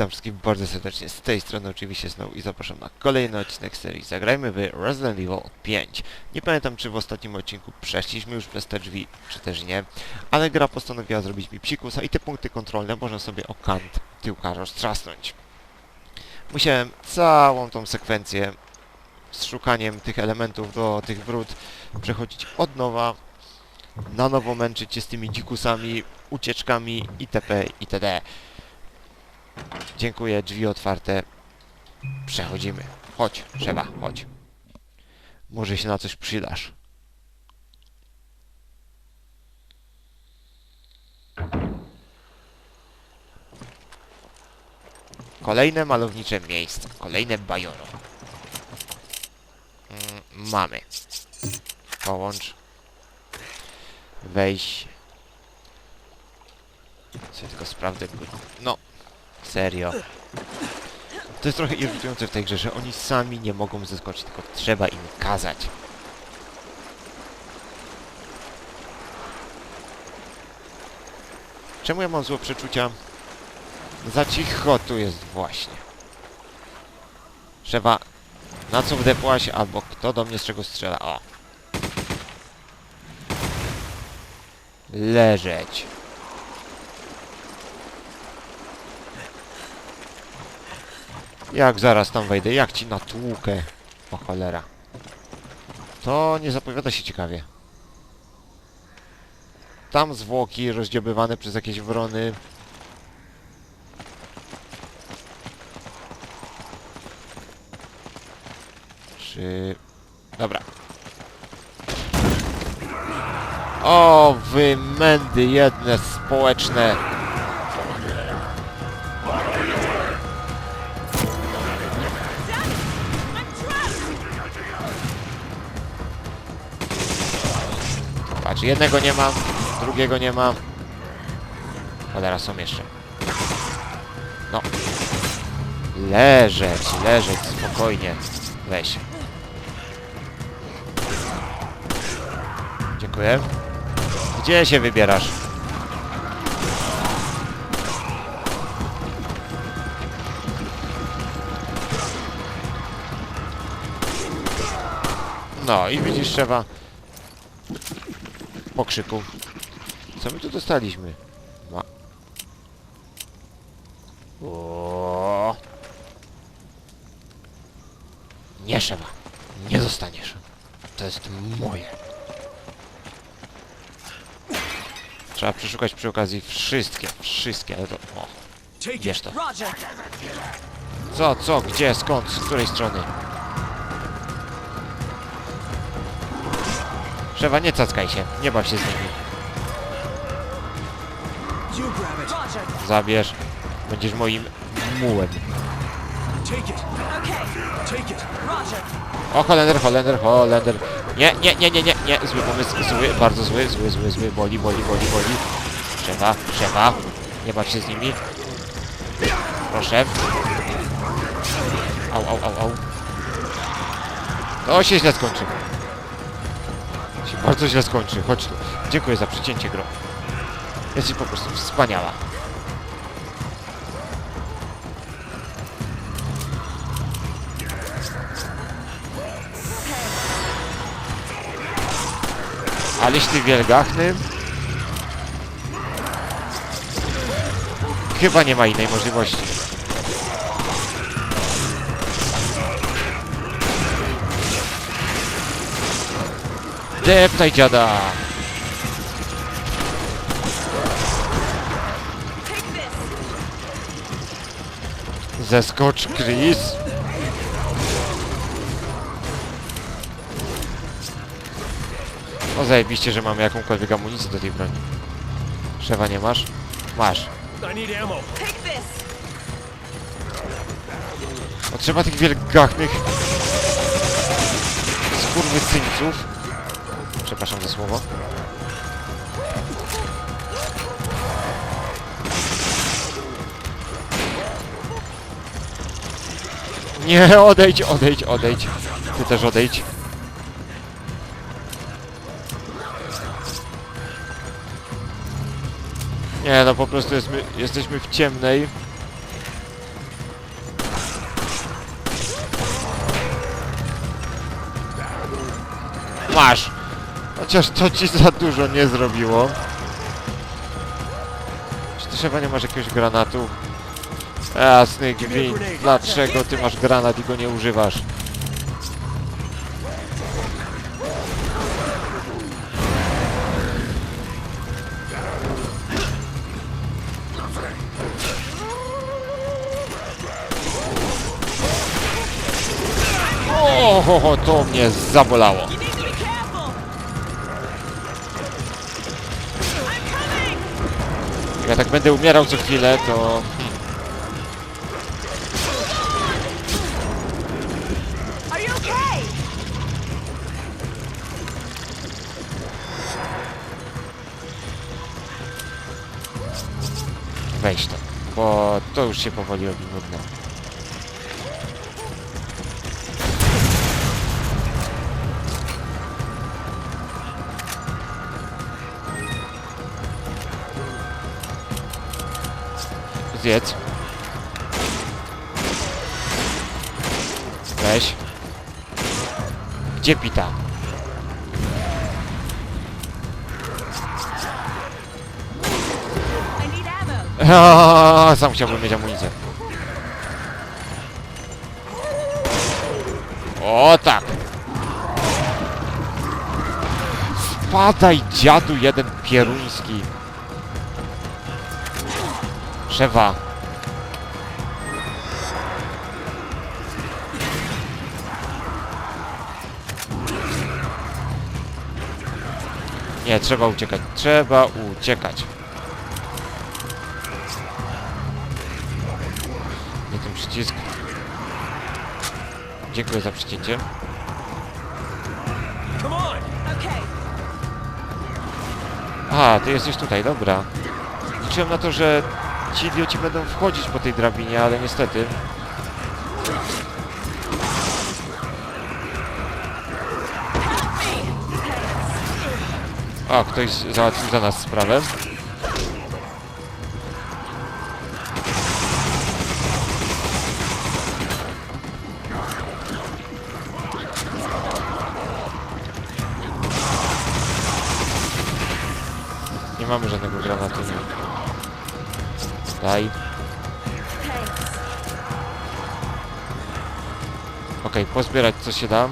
Witam wszystkich bardzo serdecznie z tej strony oczywiście znowu i zapraszam na kolejny odcinek serii Zagrajmy w Resident Evil 5. Nie pamiętam czy w ostatnim odcinku przeszliśmy już przez te drzwi, czy też nie, ale gra postanowiła zrobić mi psikusa i te punkty kontrolne można sobie o kant tyłka roztrzasnąć. Musiałem całą tą sekwencję z szukaniem tych elementów do tych wrót przechodzić od nowa, na nowo męczyć się z tymi dzikusami, ucieczkami itp. itd. Dziękuję, drzwi otwarte. Przechodzimy. Chodź, trzeba, chodź. Może się na coś przydasz. Kolejne malownicze miejsce. Kolejne bajoro. Mm, mamy. Połącz. Weź. Sobie tylko sprawdzę. No, Serio. To jest trochę irytujące w tej grze, że oni sami nie mogą zeskoczyć, tylko trzeba im kazać. Czemu ja mam złe przeczucia? Za cicho tu jest właśnie. Trzeba... Na co wdepłaś, albo kto do mnie z czego strzela. O! Leżeć. Jak zaraz tam wejdę? Jak ci natłukę? O cholera. To nie zapowiada się ciekawie. Tam zwłoki rozdziobywane przez jakieś wrony. Czy... Dobra. O, wy mędy jedne społeczne. Patrz, jednego nie mam, drugiego nie mam. Cholera, są jeszcze. No. Leżeć, leżeć, spokojnie. Weź. Dziękuję. Gdzie się wybierasz? No i widzisz, trzeba pokrzyku. Co my tu dostaliśmy? Ma... O. Nie szefa. Nie dostaniesz. To jest moje. Trzeba przeszukać przy okazji wszystkie, wszystkie, ale to... O, bierz to. Co, co, gdzie, skąd, z której strony? Szefa, nie cackaj się, nie baw się z nimi. Zabierz. Będziesz moim mułem. O, Holender, Holender, Holender. Nie, nie, nie, nie, nie, nie. Zły pomysł, zły, bardzo zły, zły, zły, zły. Boli, boli, boli, boli. Szefa, szefa. Nie baw się z nimi. Proszę. Au, au, au, au. To się źle skończy. Bardzo źle skończy. Chodź tu. Dziękuję za przycięcie, gro. Jesteś po prostu wspaniała. Aleś ty wielgachny. Chyba nie ma innej możliwości. Deptaj dziada! Zeskocz, Chris. O zajebiście, że mamy jakąkolwiek amunicję do tej broni. Szewa nie masz? Masz. I need ammo. Take this. O, trzeba tych wielgachnych skurwysyńców. Przepraszam za słowo. Nie, odejdź, odejdź, odejdź. Ty też odejdź. Nie, no po prostu jesteśmy, jesteśmy w ciemnej. Masz! Chociaż to ci za dużo nie zrobiło. Czy ty chyba nie masz jakiegoś granatu? Jasny gwint, dlaczego ty masz granat i go nie używasz? O, ho, ho, to mnie zabolało. Ja tak będę umierał co chwilę, to... Okay? Weź to, bo to już się powoli robi. Zjedz. Weź. Gdzie pita? Ammo. Sam chciałbym mieć amunicję. O tak! Spadaj dziadu jeden pieruński. Drzewa. Nie, trzeba uciekać. Trzeba uciekać. Nie ten przycisk. Dziękuję za przycięcie. A, ty jesteś tutaj, dobra. Liczyłem na to, że ci idioci będą wchodzić po tej drabinie, ale niestety. O, ktoś załatwił za nas sprawę. Thanks. Okej, pozbierać co się da.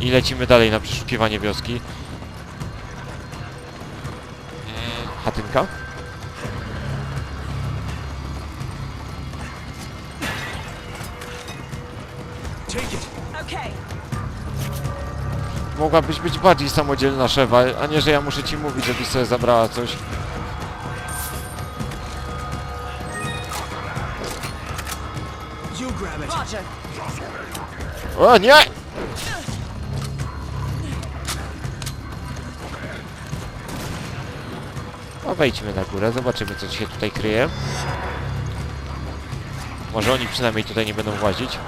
I lecimy dalej na przeszukiwanie wioski. Chatynka? Mogłabyś być bardziej samodzielna, Szewa, a nie, że ja muszę ci mówić, żebyś sobie zabrała coś. You grab it! Roger. O nie! No wejdźmy na górę, zobaczymy co się tutaj kryje. Może oni przynajmniej tutaj nie będą włazić.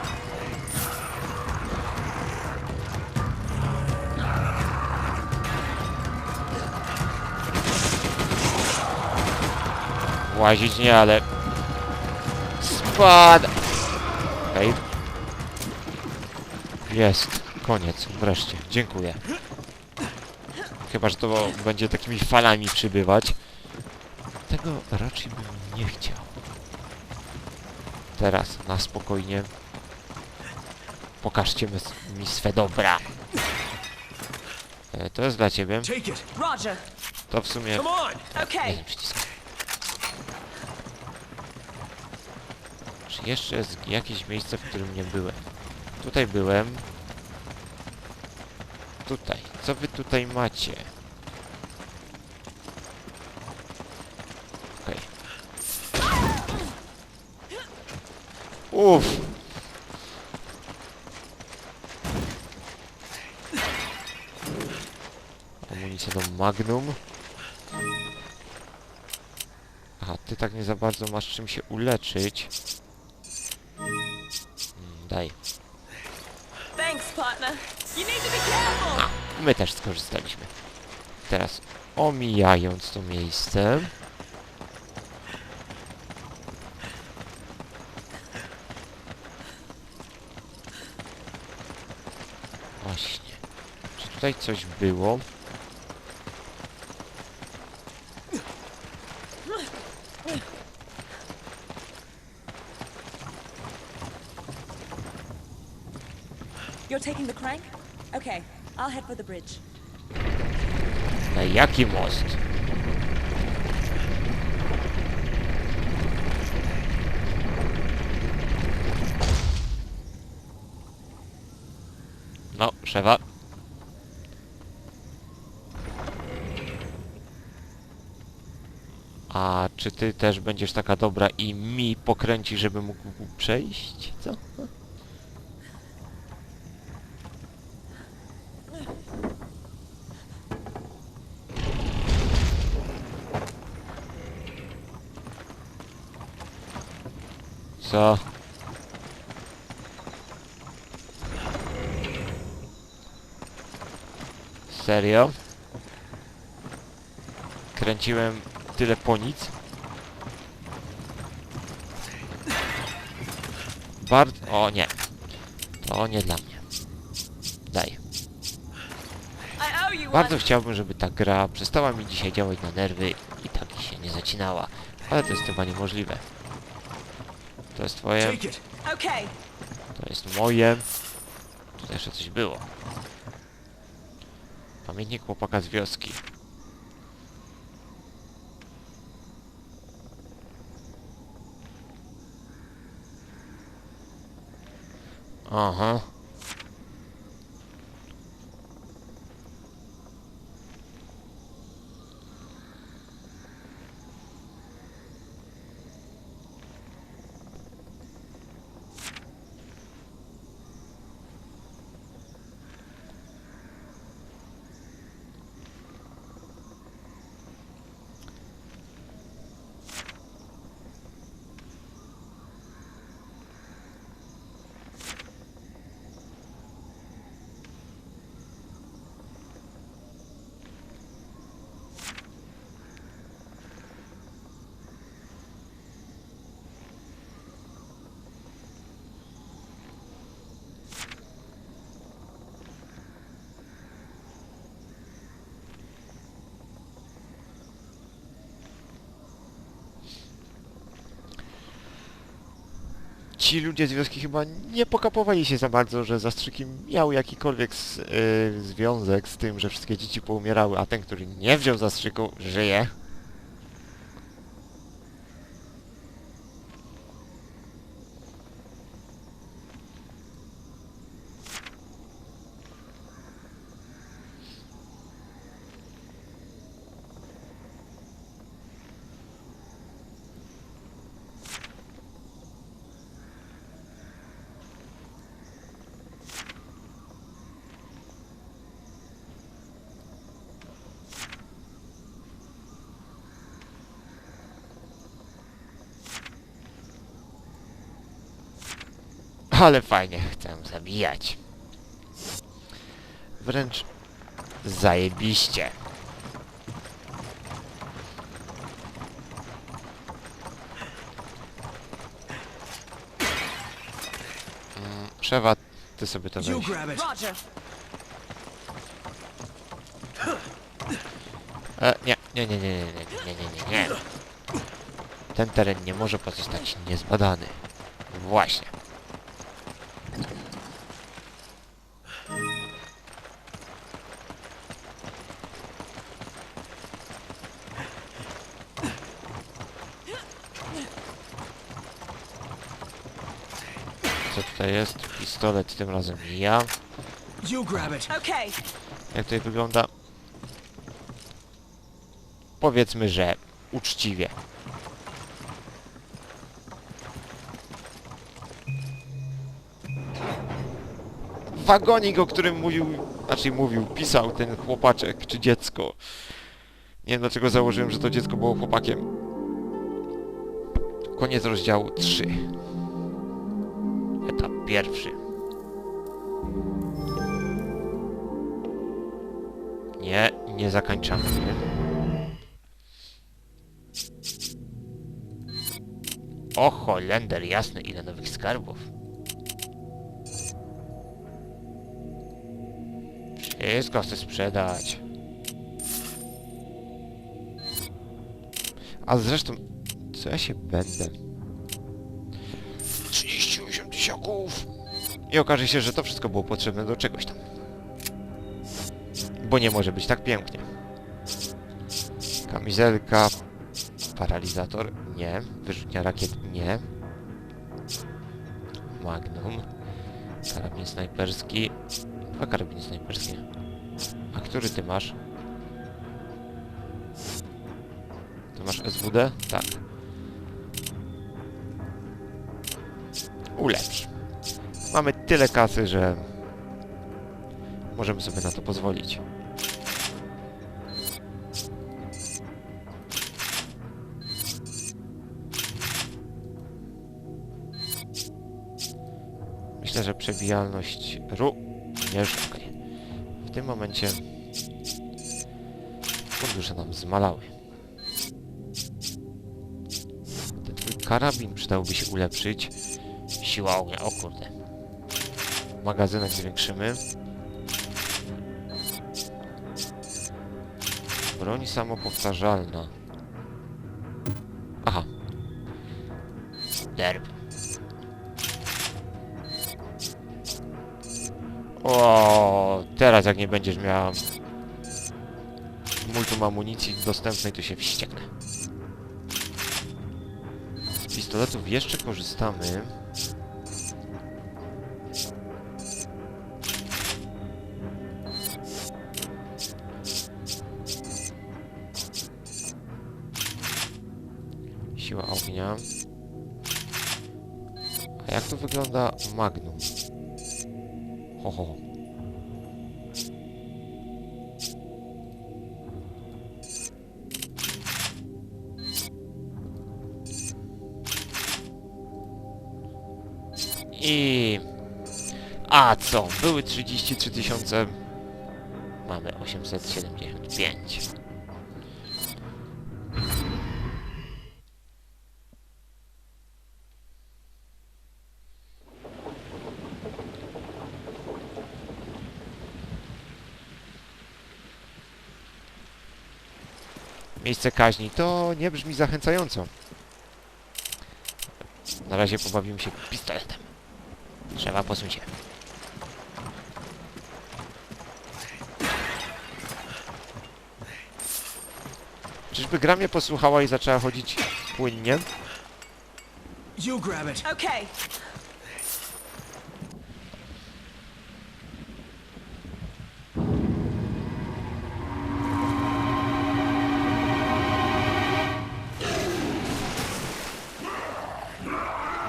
Łazić nie, ale... Spada! Okej. Jest. Koniec. Wreszcie. Dziękuję. Chyba, że to będzie takimi falami przybywać. Tego raczej bym nie chciał. Teraz, na spokojnie. Pokażcie mi, swe dobra. E, to jest dla ciebie. To w sumie... Okay. Nie. Czy jeszcze jest jakieś miejsce, w którym nie byłem? Tutaj byłem. Tutaj. Co wy tutaj macie? Okej. Uff. Amunicja do Magnum. Aha, ty tak nie za bardzo masz czym się uleczyć. My też skorzystaliśmy. Teraz omijając to miejsce. właśnie. Czy tutaj coś było? You're taking the crank? Okay, I'll head for the bridge. Na jaki most? No, szefa. A czy ty też będziesz taka dobra i mi pokręci, żeby mógł przejść? Co? Co? Serio? Kręciłem tyle po nic? Bardzo... O nie. To nie dla mnie. Daj. Bardzo chciałbym, żeby ta gra przestała mi dzisiaj działać na nerwy i tak się nie zacinała. Ale to jest chyba niemożliwe. To jest twoje, to jest moje. Tutaj jeszcze coś było. Pamiętnik chłopaka z wioski. Aha. Ci ludzie z wioski chyba nie pokapowali się za bardzo, że zastrzyki miał jakikolwiek s- y, związek z tym, że wszystkie dzieci poumierały, a ten, który nie wziął zastrzyku, żyje. Ale fajnie, chcę zabijać. Wręcz zajebiście. Mm, Szewa, ty sobie to You weź. grab it. Roger. E, nie, nie, nie, nie, nie, nie, nie, nie, nie, nie. Ten teren nie może pozostać niezbadany. Właśnie. Tutaj jest? Pistolet tym razem ja. You grab it. Okay, Jak tutaj wygląda? Powiedzmy, że uczciwie. Wagonik, o którym mówił, znaczy mówił, pisał ten chłopaczek czy dziecko. Nie wiem dlaczego założyłem, że to dziecko było chłopakiem. Koniec rozdziału 3. Pierwszy. Nie, nie zakończamy. Nie? O Holender, jasne, ile nowych skarbów. Wszystko chcę sprzedać. A zresztą, co ja się będę? 38 tysiaków! I okaże się, że to wszystko było potrzebne do czegoś tam. Bo nie może być tak pięknie. Kamizelka, paralizator, nie. Wyrzutnia rakiet, nie. Magnum, karabin snajperski, dwa karabiny snajperskie. A który ty masz? Ty masz SWD? Tak. Ulepsz. Mamy tyle kasy, że możemy sobie na to pozwolić. Myślę, że przebijalność również okej. W tym momencie fundusze nam zmalały. Ten karabin przydałby się ulepszyć. Siła ognia, o kurde. Magazynek zwiększymy. Broń samopowtarzalna. Aha. Derb. O, teraz jak nie będziesz miała multum amunicji dostępnej, to się wścieknę. Z pistoletów jeszcze korzystamy. Ognia. A jak to wygląda Magnum? Ho, ho. I... A co? Były 33 tysiące. Mamy 875. Miejsce kaźni to nie brzmi zachęcająco. Na razie pobawimy się pistoletem. Trzeba posuń się. Czyżby gra mnie posłuchała i zaczęła chodzić płynnie? You grab it. Okay.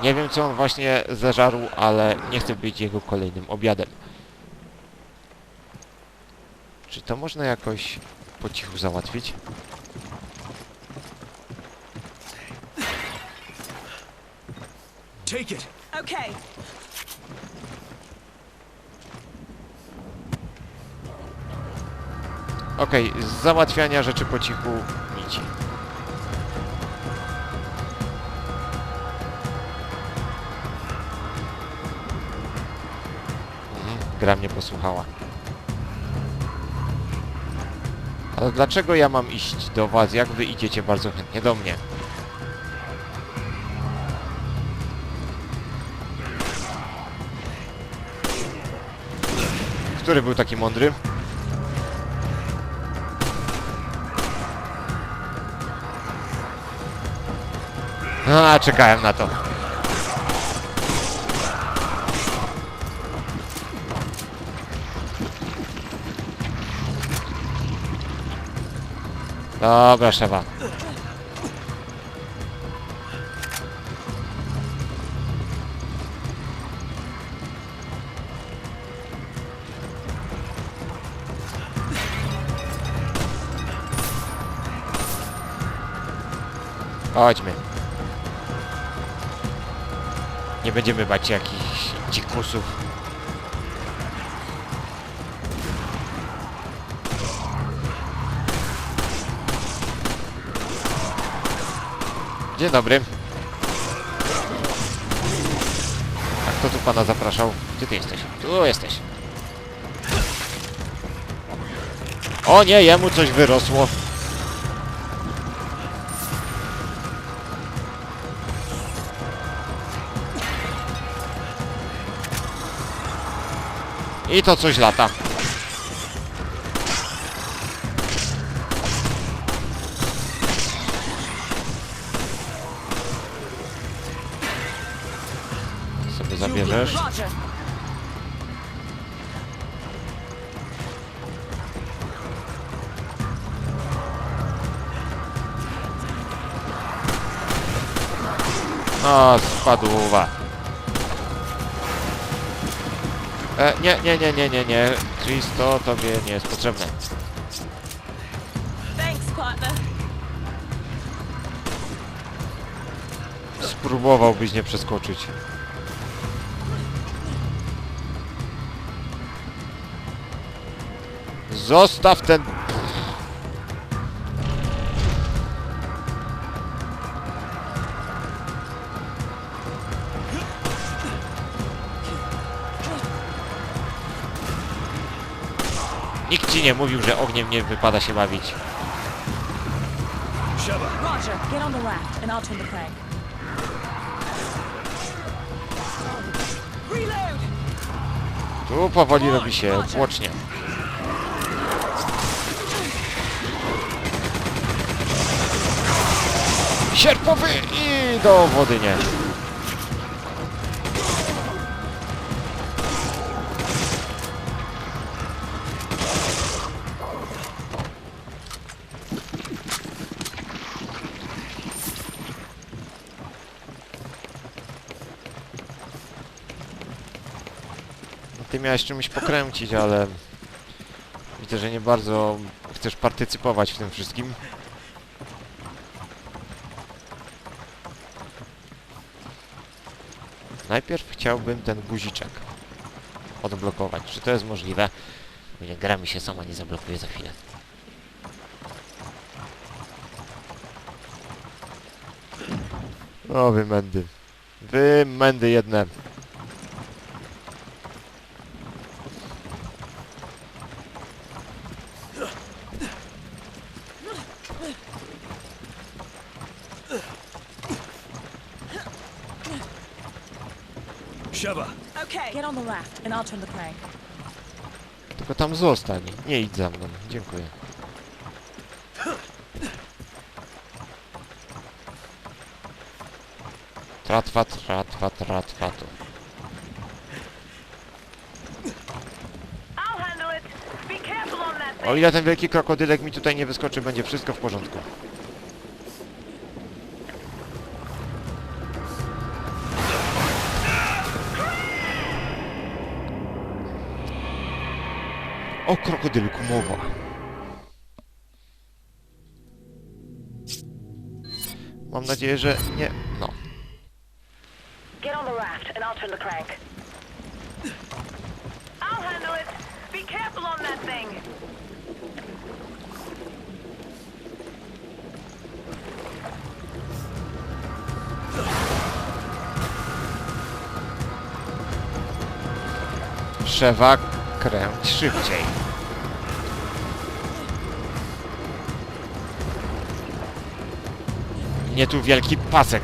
Nie wiem co on właśnie zażarł, ale nie chcę być jego kolejnym obiadem. Czy to można jakoś po cichu załatwić? Take it. Okay. Okej, z załatwiania rzeczy po cichu gra mnie posłuchała. Ale dlaczego ja mam iść do was, jak wy idziecie bardzo chętnie do mnie? Który był taki mądry? A, czekałem na to. Dobra, szefa. Chodźmy. Nie będziemy bać jakichś dzikusów. Dzień dobry. A kto tu pana zapraszał? Gdzie ty jesteś? Tu jesteś. O nie, jemu coś wyrosło. I to coś lata. Spadła. E, nie, nie, nie, nie, nie, nie. Chris, to tobie nie jest potrzebne. Spróbowałbyś nie przeskoczyć. Zostaw ten... Nikt ci nie mówił, że ogniem nie wypada się bawić. Sheva. Roger, get on the raft, and I'll turn the crank. Reload! Tu powoli robi się tłocznie. Sierpowy i do wody nie. Miałeś czymś pokręcić, ale widzę, że nie bardzo chcesz partycypować w tym wszystkim. Najpierw chciałbym ten guziczek odblokować. Czy to jest możliwe? Nie, gra mi się sama nie zablokuje za chwilę. O, wy mędy. Wy mędy jedne. Sheva. Okay. Get on the raft, and I'll turn the crank. Tylko tam zostań. Nie idź za mną. Dziękuję. Tratwa, tratwa, tratwa tu. O ile ten wielki krokodylek mi tutaj nie wyskoczy, będzie wszystko w porządku. O krokodylku mowa. Mam nadzieję, że nie... No. Get on the raft, and I'll turn the crank. I'll handle it. Be careful on that thing. Trzeba kręć szybciej. Nie tu wielki pasek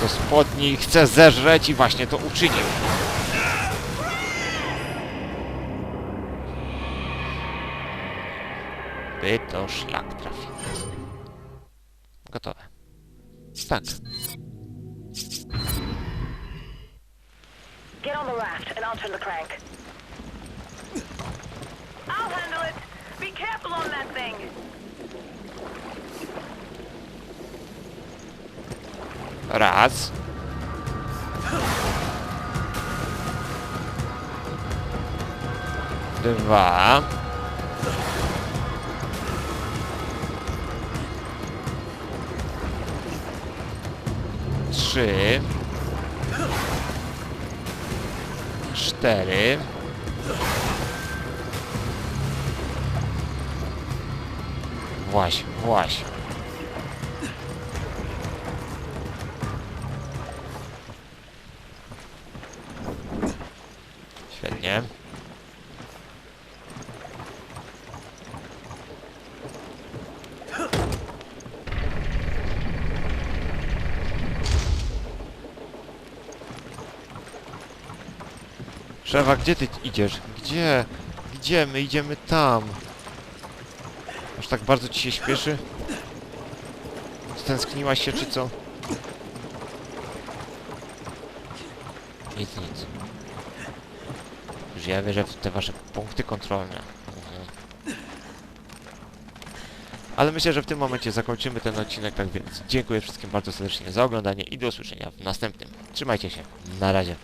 do spodni chce zeżreć i właśnie to uczynił. By to szlak trafił. Gotowe. Tak. Get on the raft, and I'll turn the crank. I'll handle it. Be careful on that thing. Raz. Dwa. Trzy. Cztery. Właśnie, właśnie. Świetnie. Szewa, gdzie ty idziesz? Gdzie? Gdzie? My idziemy tam. Tak bardzo ci się śpieszy? Stęskniłaś się, czy co? Nic, nic. Już ja wierzę w te wasze punkty kontrolne. Mhm. Ale myślę, że w tym momencie zakończymy ten odcinek, tak więc dziękuję wszystkim bardzo serdecznie za oglądanie i do usłyszenia w następnym. Trzymajcie się. Na razie.